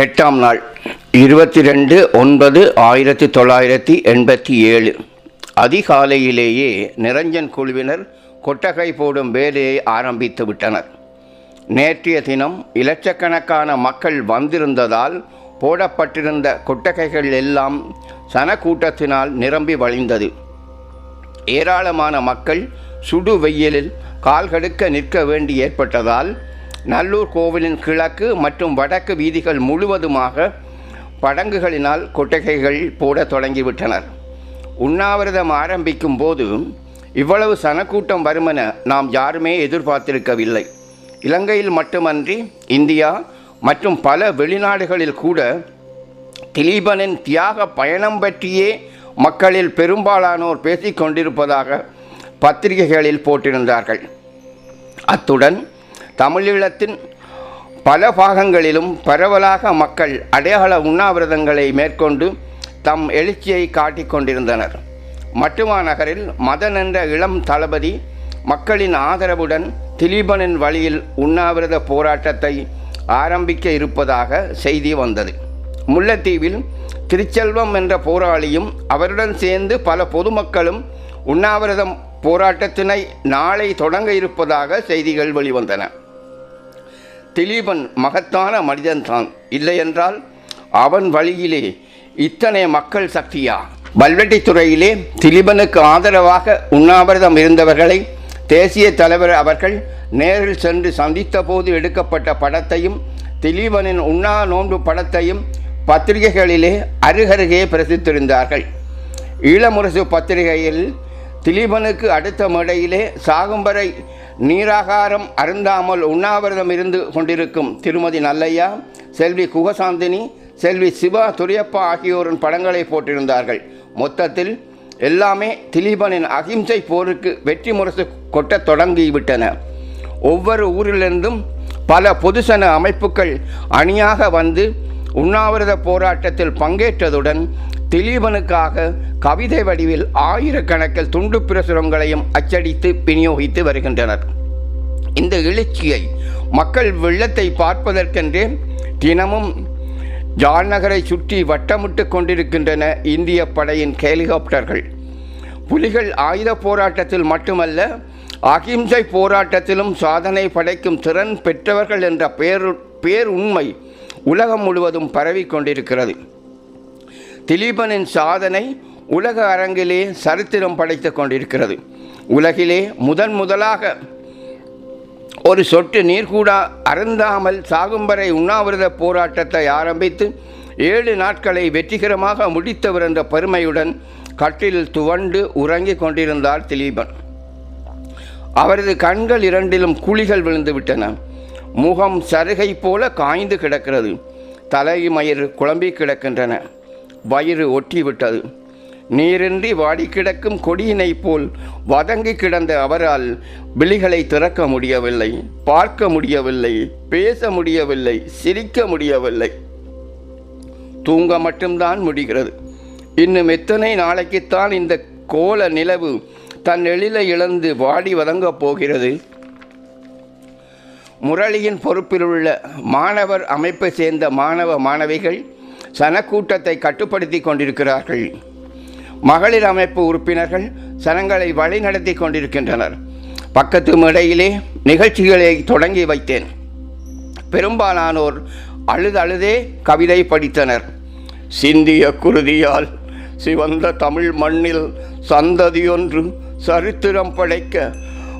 எட்டாம் நாள் இருபத்தி ரெண்டு ஒன்பது ஆயிரத்தி தொள்ளாயிரத்தி எண்பத்தி ஏழு. அதிகாலையிலேயே நிரஞ்சன் குழுவினர் கொட்டகை போடும் வேலையை ஆரம்பித்து விட்டனர். நேற்றைய தினம் இலட்சக்கணக்கான மக்கள் வந்திருந்ததால் போடப்பட்டிருந்த கொட்டகைகள் எல்லாம் சனக்கூட்டத்தினால் நிரம்பி வழிந்தது. ஏராளமான மக்கள் சுடு வெயிலில் கால்கடுக்க நிற்க வேண்டி ஏற்பட்டதால் நல்லூர் கோவிலின் கிழக்கு மற்றும் வடக்கு வீதிகள் முழுவதுமாக படங்குகளினால் கொட்டகைகள் போட தொடங்கிவிட்டனர். உண்ணாவிரதம் ஆரம்பிக்கும் போது இவ்வளவு சனக்கூட்டம் வருமென நாம் யாருமே எதிர்பார்த்திருக்கவில்லை. இலங்கையில் மட்டுமன்றி இந்தியா மற்றும் பல வெளிநாடுகளில் கூட திலீபனின் தியாக பயணம் பற்றியே மக்களில் பெரும்பாலானோர் பேசிக் கொண்டிருப்பதாக பத்திரிகைகளில் போட்டிருந்தார்கள். அத்துடன் தமிழீழத்தின் பல பாகங்களிலும் பரவலாக மக்கள் அடையாள உண்ணாவிரதங்களை மேற்கொண்டு தம் எழுச்சியை காட்டிக் கொண்டிருந்தனர். மட்டுமா நகரில் மதன் என்ற இளம் தளபதி மக்களின் ஆதரவுடன் திலீபனின் வழியில் உண்ணாவிரத போராட்டத்தை ஆரம்பிக்க இருப்பதாக செய்தி வந்தது. முல்லைத்தீவில் திருச்செல்வம் என்ற போராளியும் அவருடன் சேர்ந்து பல பொதுமக்களும் உண்ணாவிரதம் போராட்டத்தினை நாளை தொடங்க இருப்பதாக செய்திகள் வெளிவந்தன. திலீபன் மகத்தான மனிதன்தான் இல்லையென்றால் அவன் வழியிலே இத்தனை மக்கள் சக்தியா? வல்வெட்டித்துறையிலே திலீபனுக்கு ஆதரவாக உண்ணாவிரதம் இருந்தவர்களை தேசிய தலைவர் அவர்கள் நேரில் சென்று சந்தித்த போது எடுக்கப்பட்ட படத்தையும் திலீபனின் உண்ணா நோன்பு படத்தையும் பத்திரிகைகளிலே அருகருகே பிரசித்திருந்தார்கள் ஈழமுரசு பத்திரிகையில் திலீபனுக்கு அடுத்த மேடையிலே சாகும்பரை நீராகாரம் அருந்தாமல் உண்ணாவிரதம் இருந்து கொண்டிருக்கும் திருமதி நல்லையா செல்வி குகசாந்தினி செல்வி சிவா துரியப்பா ஆகியோரின் படங்களை போட்டிருந்தார்கள். மொத்தத்தில் எல்லாமே திலீபனின் அகிம்சை போருக்கு வெற்றி முரசு கொட்டத் தொடங்கிவிட்டன. ஒவ்வொரு ஊரிலிருந்தும் பல பொதுசன அமைப்புகள் அணியாக வந்து உண்ணாவிரத போராட்டத்தில் பங்கேற்றதுடன் திலீபனுக்காக கவிதை வடிவில் ஆயிரக்கணக்கில் துண்டு பிரசுரங்களையும் அச்சடித்து விநியோகித்து வருகின்றனர். இந்த எழுச்சியை மக்கள் வெள்ளத்தை பார்ப்பதற்கென்றே தினமும் ஜால்நகரை சுற்றி வட்டமிட்டு கொண்டிருக்கின்றன இந்திய படையின் ஹெலிகாப்டர்கள். புலிகள் ஆயுத போராட்டத்தில் மட்டுமல்ல அகிம்சை போராட்டத்திலும் சாதனை படைக்கும் திறன் பெற்றவர்கள் என்ற பேரு பேர் உண்மை உலகம் முழுவதும் பரவி கொண்டிருக்கிறது. திலீபனின் சாதனை உலக அரங்கிலே சரித்திரம் படைத்து கொண்டிருக்கிறது. உலகிலே முதன் முதலாக ஒரு சொட்டு நீர் கூட அருந்தாமல் சாகும் வரை உண்ணாவிரத போராட்டத்தை ஆரம்பித்து ஏழு நாட்களை வெற்றிகரமாக முடித்தவர் என்ற பெருமையுடன் கட்டிலில் துவண்டு உறங்கிக் கொண்டிருந்தார் திலீபன். அவரது கண்கள் இரண்டிலும் குழிகள் விழுந்துவிட்டன முகம் சருகை போல காய்ந்து கிடக்கிறது. தலைமயிர் குழம்பி கிடக்கின்றன. வயிறு ஒட்டி விட்டது நீரின்றி வாடி கிடக்கும் கொடியினை போல் வதங்கி கிடந்த அவரால் விழிகளை திறக்க முடியவில்லை பார்க்க முடியவில்லை பேச முடியவில்லை சிரிக்க முடியவில்லை. தூங்க மட்டும்தான் முடிகிறது. இன்னும் எத்தனை நாளைக்குத்தான் இந்த கோல நிலவு தன் எழிலை இழந்து வாடி வதங்கப் போகிறது? முரளியின் பொறுப்பில் உள்ள மாணவர் அமைப்பை சேர்ந்த மாணவ மாணவிகள் சனக்கூட்டத்தை கட்டுப்படுத்தி கொண்டிருக்கிறார்கள். மகளிர் அமைப்பு உறுப்பினர்கள் சனங்களை வழிநடத்தி கொண்டிருக்கின்றனர். பக்கத்து மேடையிலே நிகழ்ச்சிகளை தொடங்கி வைத்தேன். பெரும்பாலானோர் அழுது அழுதே கவிதை படித்தனர். சிந்திய குருதியால் சிவந்த தமிழ் மண்ணில் சந்ததியொன்று சரித்திரம் படைக்க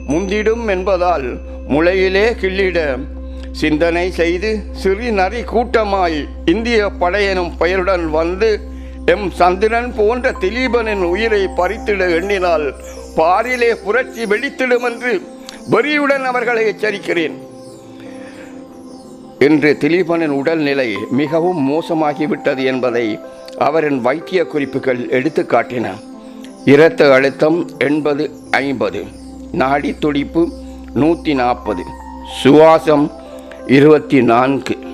முந்திடும் என்பதால் முளையிலே கிள்ளிட சிந்தனை செய்து சிறு நரி கூட்டமாய் இந்திய படையெனும் பெயருடன் வந்து எம் சந்திரன் போன்ற திலீபனின் உயிரை பறித்திட எண்ணினால் பாரிலே புரட்சி வெடித்திடும் என்று வெறியுடன் அவர்களை எச்சரிக்கிறேன். இன்று திலீபனின் உடல்நிலை மிகவும் மோசமாகிவிட்டது என்பதை அவரின் வைத்திய குறிப்புகள் எடுத்து காட்டின. இரத்த அழுத்தம் எண்பது ஐம்பது நாடி துடிப்பு நூற்றி நாற்பது சுவாசம் இருபத்தி நான்கு.